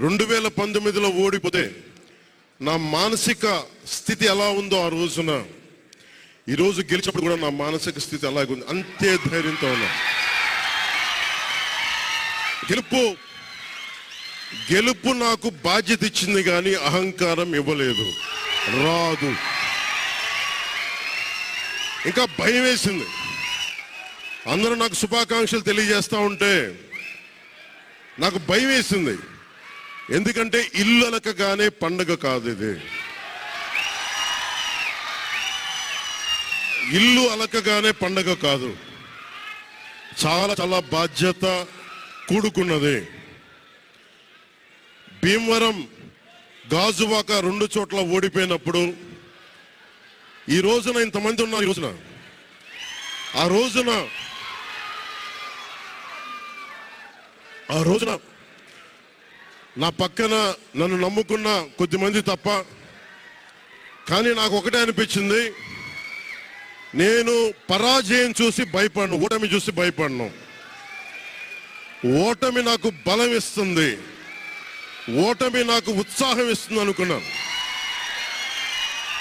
రెండు వేల పంతొమ్మిదిలో ఓడిపోతే నా మానసిక స్థితి ఎలా ఉందో ఆ రోజున ఈరోజు గెలిచినప్పుడు కూడా నా మానసిక స్థితి అలాగే ఉంది. అంతే ధైర్యంతో ఉన్నా. గెలుపు గెలుపు నాకు బాధ్యత ఇచ్చింది కానీ అహంకారం ఇవ్వలేదు. రాదు. ఇంకా భయం వేసింది. అందరూ నాకు శుభాకాంక్షలు తెలియజేస్తూ ఉంటే నాకు భయం వేసింది. ఎందుకంటే ఇల్లు అలకగానే పండగ కాదు ఇది. ఇల్లు అలకగానే పండగ కాదు. చాలా చాలా బాధ్యత కూడుకున్నది. భీమవరం గాజువాక రెండు చోట్ల ఓడిపోయినప్పుడు ఈ రోజున ఇంతమంది ఉన్నారు ఈ రోజున. ఆ రోజున ఆ రోజున నా పక్కన నన్ను నమ్ముకున్న కొద్దిమంది తప్ప కానీ నాకు ఒకటే అనిపించింది. నేను పరాజయం చూసి భయపడను ఓటమి చూసి భయపడను. ఓటమి నాకు బలం ఇస్తుంది ఓటమి నాకు ఉత్సాహం ఇస్తుంది అనుకున్నాను.